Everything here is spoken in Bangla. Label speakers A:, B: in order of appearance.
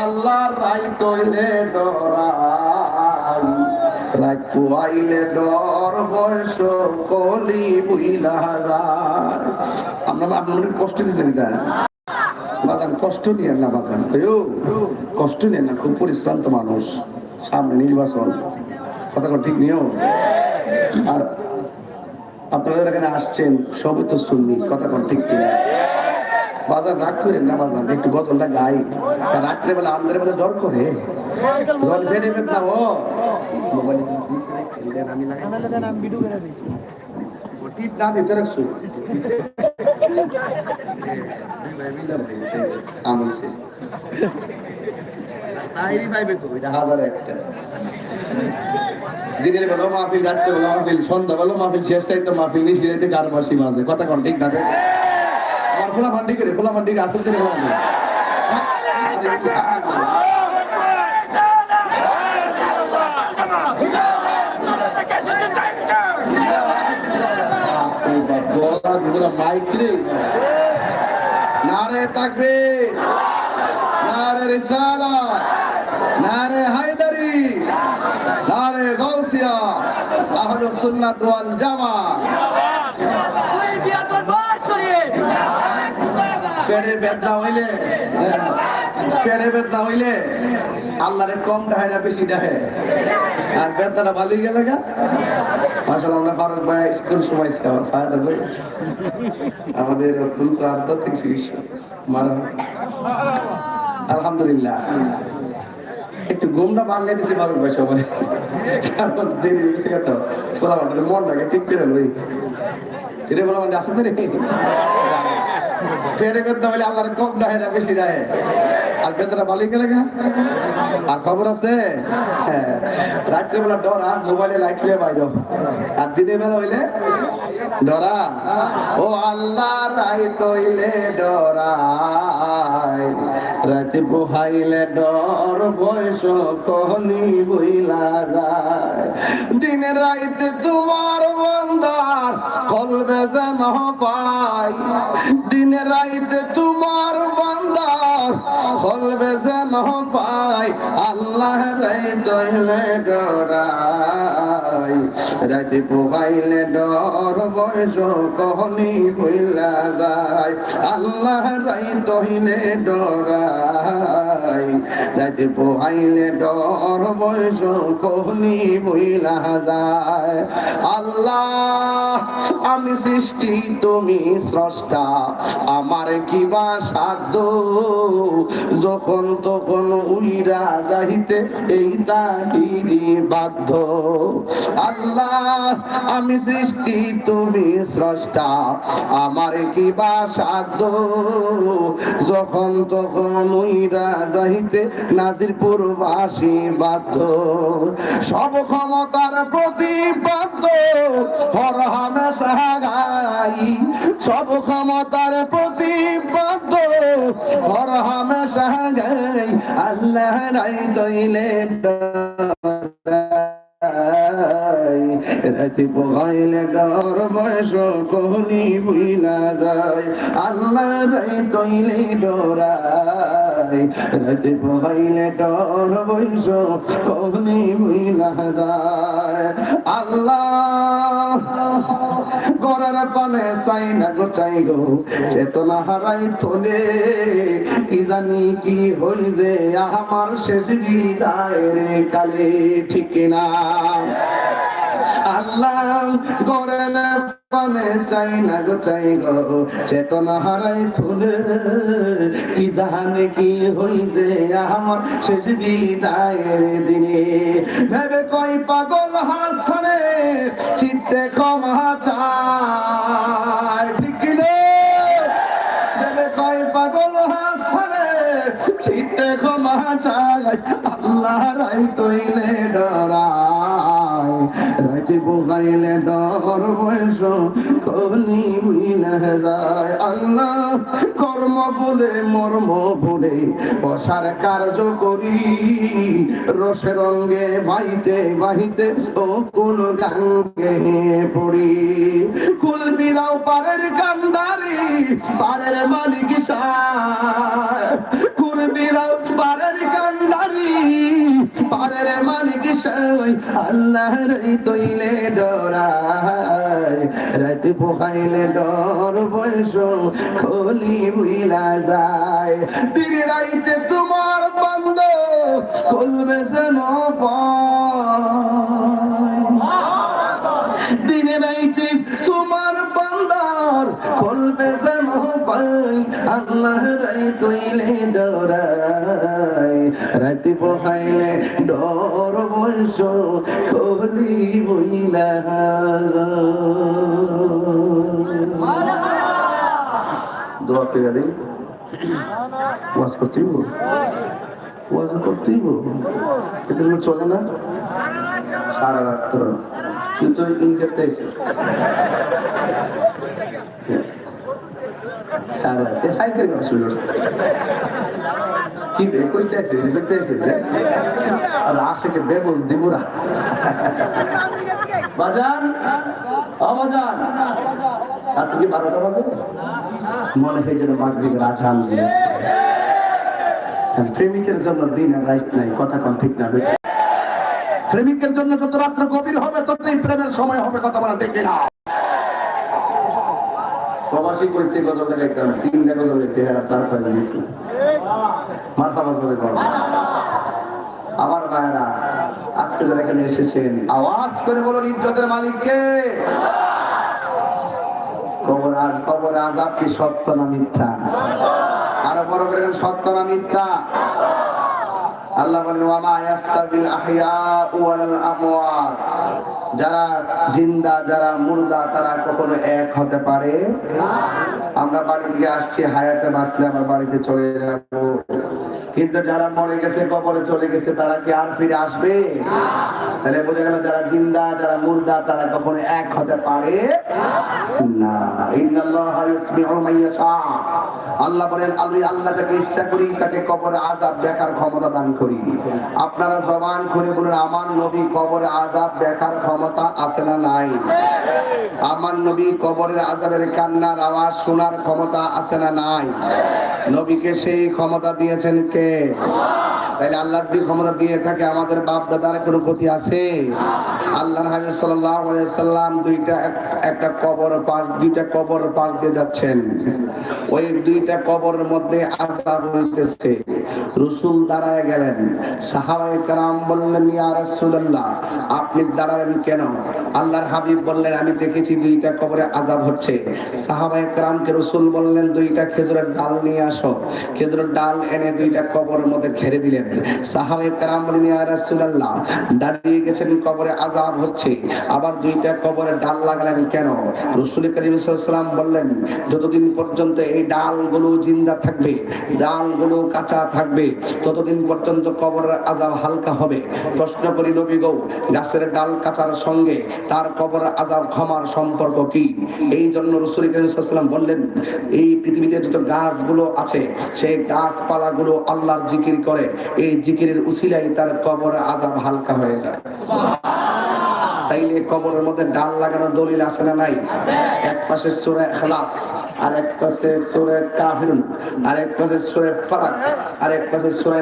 A: আল্লাহ ডর বয়স আমরা আপনাদের কষ্ট দিচ্ছেন এটা কষ্ট নিয়ে না বাজান। কষ্ট নিয়ে না, খুব পরিশ্রান্ত মানুষ। সামনে নির্বাচন। কথা ঠিক নিও আর আপনারা এখানে আসছেন সবই তো শুননি কথা ঠিক কিনা? বাজার রাগ করেন না বাজার একটু গজলটা গাই। রাত্রে বেলা আন্দারে বেলা ডর করে। জল ফেটে ফেট না ও। টিপ না দিতে রাখছো দিনের বেলা মাহফিল রাত্রে বেলা মাহফিল সন্ধ্যা বেলা মাহফিল শেষ চাইতো মাহফিল নিয়ে কার মাসি মাঝে। কথা কোন ঠিক না খোলা ফান্ডি করে খোলা ফান্ডি আসেন দিনে খোলা ওয়াল জামা বেদনা হইলে আল্লাহরে কম ডাহে না, বেশি ডাহে আর বেদনাটা গেলে গা। মাসাল্লাহ আমরা ফারুক ভাই কোন সময় আমার ফায়দা আমাদের অত্যন্ত আধ্যাত্মিক চিকিৎসা মারা আলহামদুলিল্লাহ। একটু ঘুমটা বাংলা দিছি ফারুক ভাই সবাই। কারণ দেরি হয়েছে মানে মনটাকে ঠিক করে লই। এটা বলা মানে রে? পেটে কম দেয় না বেশি দেয়। আর বেতনা মালিক গেলে আর খবর আছে? হ্যাঁ। রাত্রে ডরা, মোবাইলে লাইট লিয়ে বাইর আর দিনের বেলা হইলে ডরা? ও আল্লাহ রাই তৈলে ডরাই। রাতে ডর, বয়স কহনি বইলা যায়। দিনে রাইতে তোমার বন্দার কলবে যেন পাই। দিনে রাইতে তোমার কলবে যেন পাই আল্লাহ রাই তৈলে ডরাই। রাতে পোহাইলে ডর, বয়স কহনি হইলা যায়। আল্লাহ রাই তৈলে ডরাই। রাতে পোহাইলে ডর বয়স কহনি বইলা যায়। আল্লাহ, আমি সৃষ্টি, তুমি স্রষ্টা। আমার কি বা সাধ্য? যখন তখন উইরা যাইতে এই তাহিরি বাধ্য। আল্লাহ, আমি সৃষ্টি, তুমি স্রষ্টা। আমার কি বা সাধ্য? যখন তখন উইরা যাইতে নাজিরপুর বাসী বাধ্য। সব ক্ষমতার প্রতিবাদ্য হর হামেশা গাই সব ক্ষমতার প্রতিবাদ্য হর হামেশা গাই আল্লাহ রাই তৈলে রাতে পোহাইলে ডর বয়স কোহনি বুইলা যায়। আল্লাহ রাই তৈলে ডরাই। রাতে পোহাইলে ডর বয়স কোহনি বুইলা যায়। আল্লাহ গড়ার পানে চাই না গো চাই গো চেতনা হারাই তোলে কি জানি কি হই যে আমার শেষ বিদায়ের কালে, ঠিক না আল্লাহ গড়েন পানে চাই না গো, চাই গো। চেতনা হারাই তুলে কি জানে কি হই যে আমার শেষ বিদায়ের দিনে। ভেবে কই পাগল হাসনে, চিত্তে ক্ষমা চায় ঠিক কি ভেবে কই পাগল হাসনে, চিত্তে ক্ষমা চায় আল্লাহ রাই তৈলে ডরায় রাতে বোগাইলে ডর বয়স কহনি বুইলে যায় আল্লাহ। কর্ম বলে মর্ম বলে বসার কার্য করি। রসে রঙ্গে বাইতে বাহিতে ও কোন গান গেহে পড়ি। কুল বিরাও পারের কান্ডারি, পারের মালিক সার আশায় আল্লাহর তৈলে ডরায় রাত পোহাইলে ডর বয়স খলি মিলা যায় দিন রাইতে তোমার বন্ধ খুলবে যেন পায়। আল্লাহ রাই তৈলে ডরাই রাতি পোহাইলে ডর বৈশ কলি বইলা দোয়া করে দিই ওয়াজ চলে না? সারা রাত্র কিন্তু সাইকেল কি আর আশেকে দিবুরা বাজান অবাজান বারোটা বাজে? মনে হয় যেন মাগরিবের আজান প্রেমিকের জন্য দিন আর রাইট নাই, কথা কোন ঠিক না। প্রেমিকের জন্য যত রাত্র গভীর হবে, ততই প্রেমের সময় হবে, কথা বলা ডেকে না। প্রবাসী একদম তিন ধরেছে আর চার দিয়েছি। মাথা আমার আজকে যারা এখানে এসেছেন, আওয়াজ করে ইজ্জতের মালিককে। কবর আজ কবর কি সত্য না মিথ্যা? আরও বড় করে সত্য না মিথ্যা? আল্লাহ বলেন, ওয়ামা ইয়াস্তাবিল ওয়াল আমওয়াত। যারা জিন্দা, যারা মুর্দা, তারা কখনো এক হতে পারে? আমরা বাড়ি থেকে আসছি, হায়াতে বাঁচলে আমার বাড়িতে চলে যাব। কিন্তু যারা মরে গেছে, কবরে চলে গেছে, তারা কি আর ফিরে আসবে? তাহলে বোঝা গেল, যারা জিন্দা, যারা মুর্দা, তারা কখনো এক হতে পারে আল্লাহ বলেন, আমি আল্লাহ যাকে ইচ্ছা করি, তাকে আযাব দেখার ক্ষমতা দান করি। আপনারা জবান করে বলেন, আমার নবী কবরে আযাব দেখার ক্ষমতা আছে না নাই? আমার নবী কবরের আযাবের কান্নার আওয়াজ শোনার ক্ষমতা আছে না নাই? নবীকে সেই ক্ষমতা দিয়েছেন কে? তাহলে আল্লাহ যদি ক্ষমতা দিয়ে থাকে, আমাদের বাপ দাদার কোনো ক্ষতি আছে? আল্লাহ হাবিব সাল্লাম দুইটা একটা কবর পাশ, দুইটা কবর পাশ দিয়ে যাচ্ছেন। ওই দুইটা কবরের মধ্যে আযাব হইতেছে। রসুল দাঁড়ায় গেলেন। সাহাবায়ে কেরাম বললেন, ইয়া রাসূলুল্লাহ, আপনি দাঁড়ালেন কেন? আল্লাহর হাবিব বললেন, আমি দেখেছি দুইটা কবরে আজাব হচ্ছে। সাহাবায়ে কেরামকে রসুল বললেন, দুইটা খেজুরের ডাল নিয়ে আসো। খেজুরের ডাল এনে দুইটা কবরের মধ্যে ঘেরে দিলেন। দাঁড়িয়ে গেছেন, কবরে হচ্ছে। আবার দুইটা কবরে ডাল লাগালেন কেন? বললেন, যতদিন পর্যন্ত এই ডালগুলো জিন্দা থাকবে, ডালগুলো কাঁচা থাকবে, ততদিন পর্যন্ত কবরের হালকা হবে। প্রশ্ন করি, নবী গো, গাছের ডাল কাঁচার সঙ্গে তার কবরের আযাব ক্ষমার সম্পর্ক কি? এই জন্য রসুল করিম বললেন, এই পৃথিবীতে যত গাছগুলো আছে, সেই গাছপালাগুলো আল্লাহর জিকির করে। এই জিকিরের উসিলাই তার কবরে আজাব হালকা হয়ে যায়। তাইলে কবরের মধ্যে ডাল লাগানোর দলিল আছে না নাই? এক পাশে সুরে খালাস আর এক পাশে সুরে কাফিরুন আর এক পাশে সুরে ফারাক আর এক পাশে সূরা